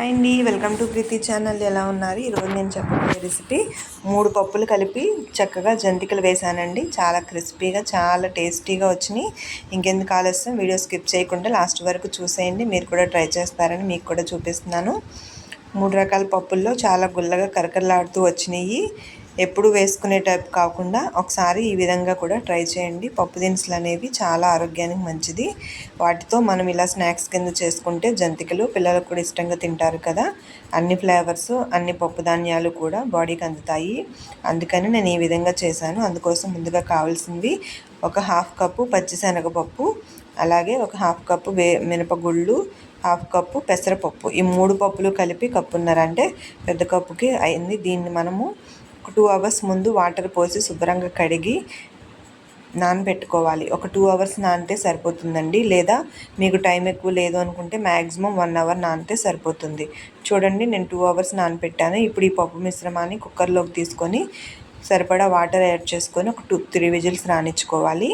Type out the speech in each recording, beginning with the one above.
Hi అండి welcome to Preethi channel. ఎలా ఉన్నారు? ఈరోజు నేను చెప్పబోయే రెసిపీ మూడు పప్పులు కలిపి చక్కగా జంతికలు వేసానండి. చాలా క్రిస్పీగా చాలా టేస్టీగా వచ్చినాయి. ఇంకెందుకు ఆలస్యం? వీడియో స్కిప్ చేయకుండా లాస్ట్ వరకు చూసేయండి. మీరు కూడా ట్రై చేస్తారని మీకు కూడా చూపిస్తున్నాను. మూడు రకాల పప్పుల్లో చాలా గుల్లగా కరకరలాడుతూ వచ్చినాయి. ఎప్పుడు వేసుకునే టైప్ కాకుండా ఒకసారి ఈ విధంగా కూడా ట్రై చేయండి. పప్పు దినుసులు అనేవి చాలా ఆరోగ్యానికి మంచిది. వాటితో మనం ఇలా స్నాక్స్ కింద చేసుకుంటే జంతికలు పిల్లలకు కూడా ఇష్టంగా తింటారు కదా. అన్ని ఫ్లేవర్స్ అన్ని పప్పు ధాన్యాలు కూడా బాడీకి అందుతాయి. అందుకని నేను ఈ విధంగా చేశాను. అందుకోసం ముందుగా కావాల్సింది ఒక హాఫ్ కప్పు పచ్చిశనగపప్పు అలాగే ఒక హాఫ్ కప్పు వే మినపగుళ్ళు హాఫ్ కప్పు పెసరపప్పు. ఈ మూడు పప్పులు కలిపి కప్పున్నర అంటే పెద్ద కప్పుకి అయింది. దీన్ని మనము ఒక టూ అవర్స్ ముందు వాటర్ పోసి శుభ్రంగా కడిగి నానబెట్టుకోవాలి. ఒక టూ అవర్స్ నానితే సరిపోతుందండి. లేదా మీకు టైం ఎక్కువ లేదు అనుకుంటే మ్యాక్సిమం వన్ అవర్ నానితే సరిపోతుంది. చూడండి నేను టూ అవర్స్ నానపెట్టాను ఇప్పుడు ఈ పప్పు మిశ్రమాన్ని కుక్కర్లోకి తీసుకొని సరిపడా వాటర్ యాడ్ చేసుకొని ఒక టూ త్రీ విజిల్స్ రానిచ్చుకోవాలి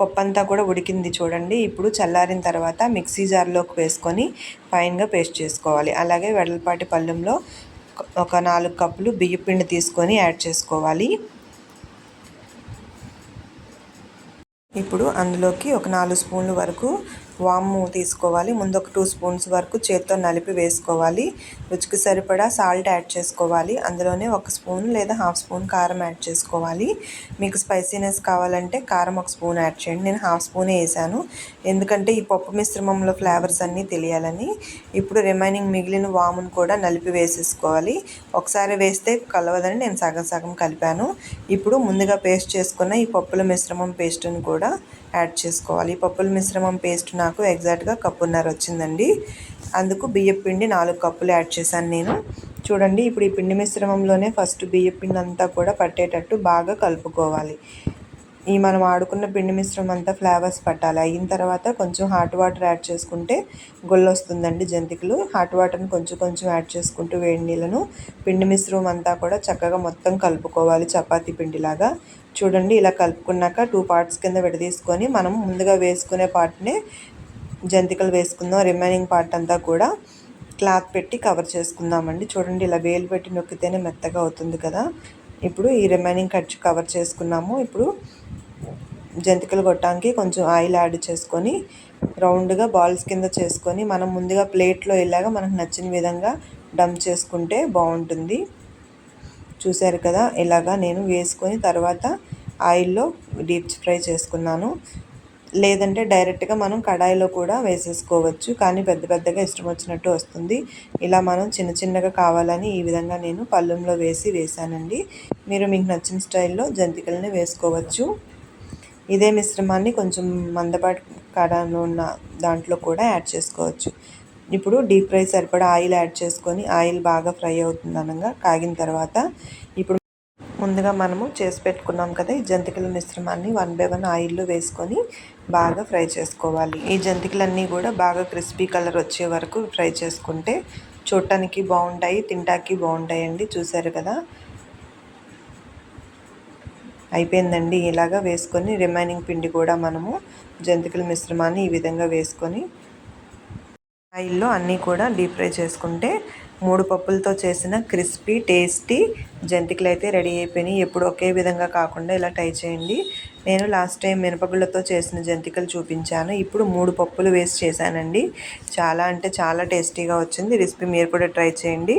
పప్పు అంతా కూడా ఉడికింది చూడండి. ఇప్పుడు చల్లారిన తర్వాత మిక్సీ జార్లోకి వేసుకొని ఫైన్గా పేస్ట్ చేసుకోవాలి. అలాగే వెడల్పాటి పళ్ళెంలో ఒక నాలుగు కప్పులు బియ్యపిండి తీసుకొని యాడ్ చేసుకోవాలి. ఇప్పుడు అందులోకి ఒక నాలుగు స్పూన్ల వరకు వాము తీసుకోవాలి. ముందు ఒక టూ స్పూన్స్ వరకు చేత్తో నలిపి వేసుకోవాలి. రుచికి సరిపడా సాల్ట్ యాడ్ చేసుకోవాలి. అందులోనే ఒక స్పూన్ లేదా హాఫ్ స్పూన్ కారం యాడ్ చేసుకోవాలి. మీకు స్పైసీనెస్ కావాలంటే కారం ఒక స్పూన్ యాడ్ చేయండి. నేను హాఫ్ స్పూనే వేసాను. ఎందుకంటే ఈ పప్పు మిశ్రమంలో ఫ్లేవర్స్ అన్నీ తెలియాలని. ఇప్పుడు రిమైనింగ్ మిగిలిన వామును కూడా నలిపి వేసేసుకోవాలి. ఒకసారి వేస్తే కలవదని నేను సగం సగం కలిపాను. ఇప్పుడు ముందుగా పేస్ట్ చేసుకున్న ఈ పప్పుల మిశ్రమం పేస్ట్ని కూడా యాడ్ చేసుకోవాలి. పప్పుల మిశ్రమం పేస్ట్ నాకు ఎగ్జాక్ట్గా కప్పున్నర వచ్చిందండి. అందుకు బియ్యం పిండి నాలుగు కప్పులు యాడ్ చేశాను నేను. చూడండి ఇప్పుడు ఈ పిండి మిశ్రమంలోనే ఫస్ట్ బియ్యం పిండి అంతా కూడా పట్టేటట్టు బాగా కలుపుకోవాలి. ఈ మనం ఆడుకున్న పిండి మిశ్రమం అంతా ఫ్లేవర్స్ పట్టాలి. అయిన తర్వాత కొంచెం హాట్ వాటర్ యాడ్ చేసుకుంటే గొల్లు వస్తుందండి జంతికలు. హాట్ వాటర్ని కొంచెం కొంచెం యాడ్ చేసుకుంటూ వేడి నీళ్ళను పిండి మిశ్రమం అంతా కూడా చక్కగా మొత్తం కలుపుకోవాలి చపాతీ పిండిలాగా. చూడండి ఇలా కలుపుకున్నాక టూ పార్ట్స్ కింద విడదీసుకొని మనం ముందుగా వేసుకునే పార్ట్నే జంతికలు వేసుకుందాం. రిమైనింగ్ పార్ట్ అంతా కూడా క్లాత్ పెట్టి కవర్ చేసుకుందామండి. చూడండి ఇలా వేలు పెట్టి నొక్కితేనే మెత్తగా అవుతుంది కదా. ఇప్పుడు ఈ రిమైనింగ్ కట్ కవర్ చేసుకున్నాము. ఇప్పుడు జంతికలు కొట్టడానికి కొంచెం ఆయిల్ యాడ్ చేసుకొని రౌండ్గా బాల్స్ కింద చేసుకొని మనం ముందుగా ప్లేట్లో ఇలాగా మనకు నచ్చిన విధంగా డంప్ చేసుకుంటే బాగుంటుంది. చూశారు కదా ఇలాగా నేను వేసుకొని తర్వాత ఆయిల్లో డీప్ ఫ్రై చేసుకున్నాను. లేదంటే డైరెక్ట్గా మనం కడాయిలో కూడా వేసేసుకోవచ్చు కానీ పెద్ద పెద్దగా ఇష్టం వచ్చినట్టు వస్తుంది. ఇలా మనం చిన్న చిన్నగా కావాలని ఈ విధంగా నేను పళ్ళెంలో వేసి వేసానండి మీరు మీకు నచ్చిన స్టైల్లో జంతికల్ని వేసుకోవచ్చు. ఇదే మిశ్రమాన్ని కొంచెం మందపాటి కడాను ఉన్న దాంట్లో కూడా యాడ్ చేసుకోవచ్చు. ఇప్పుడు డీప్ ఫ్రై సరిపడా ఆయిల్ యాడ్ చేసుకొని ఆయిల్ బాగా ఫ్రై అవుతుంది అనగా కాగిన తర్వాత ఇప్పుడు ముందుగా మనము చేసి పెట్టుకున్నాం కదా ఈ జంతికల మిశ్రమాన్ని వన్ బై వన్ ఆయిల్లో వేసుకొని బాగా ఫ్రై చేసుకోవాలి. ఈ జంతికలన్నీ కూడా బాగా క్రిస్పీ కలర్ వచ్చే వరకు ఫ్రై చేసుకుంటే చూడటానికి బాగుంటాయి తింటాకి బాగుంటాయండి. చూసారు కదా? అయిపోయిందండి. ఇలాగా వేసుకొని రిమైనింగ్ పిండి కూడా మనము జంతికల మిశ్రమాన్ని ఈ విధంగా వేసుకొని ఆయిల్లో అన్నీ కూడా డీప్ ఫ్రై చేసుకుంటే మూడు పప్పులతో చేసిన క్రిస్పీ టేస్టీ జంతికలు అయితే రెడీ అయిపోయినాయి. ఎప్పుడు ఒకే విధంగా కాకుండా ఇలా ట్రై చేయండి. నేను లాస్ట్ టైం మినపగుళ్ళతో చేసిన జంతికలు చూపించాను. ఇప్పుడు మూడు పప్పులు వేసి చేశానండి. చాలా అంటే చాలా టేస్టీగా వచ్చింది. రెసిపీ మీరు కూడా ట్రై చేయండి.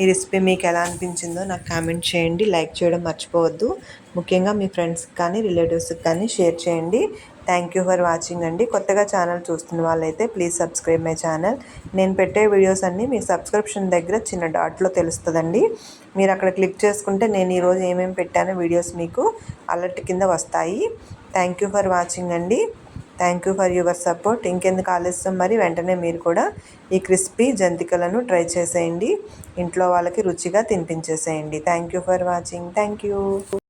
ఈ రెసిపీ మీకు ఎలా అనిపించిందో నాకు కామెంట్ చేయండి. లైక్ చేయడం మర్చిపోవద్దు. ముఖ్యంగా మీ ఫ్రెండ్స్కి కానీ రిలేటివ్స్కి కానీ షేర్ చేయండి. థ్యాంక్ యూ ఫర్ వాచింగ్ అండి. కొత్తగా ఛానల్ చూస్తున్న వాళ్ళైతే ప్లీజ్ సబ్స్క్రైబ్ మై ఛానల్ నేను పెట్టే వీడియోస్ అన్నీ మీ సబ్స్క్రిప్షన్ దగ్గర చిన్న డాట్లో తెలుస్తుందండి. మీరు అక్కడ క్లిక్ చేసుకుంటే నేను ఈరోజు ఏమేమి పెట్టానో వీడియోస్ మీకు అలర్ట్ కింద వస్తాయి. థ్యాంక్ యూ ఫర్ వాచింగ్ అండి. Thank you for your support ఇంకెందుకు ఆలస్యం? మరి వెంటనే మీరు కూడా ఈ క్రిస్పీ జంతికలను ట్రై చేసేయండి. ఇంట్లో వాళ్ళకి రుచిగా తినిపించేసేయండి. Thank you for watching thank you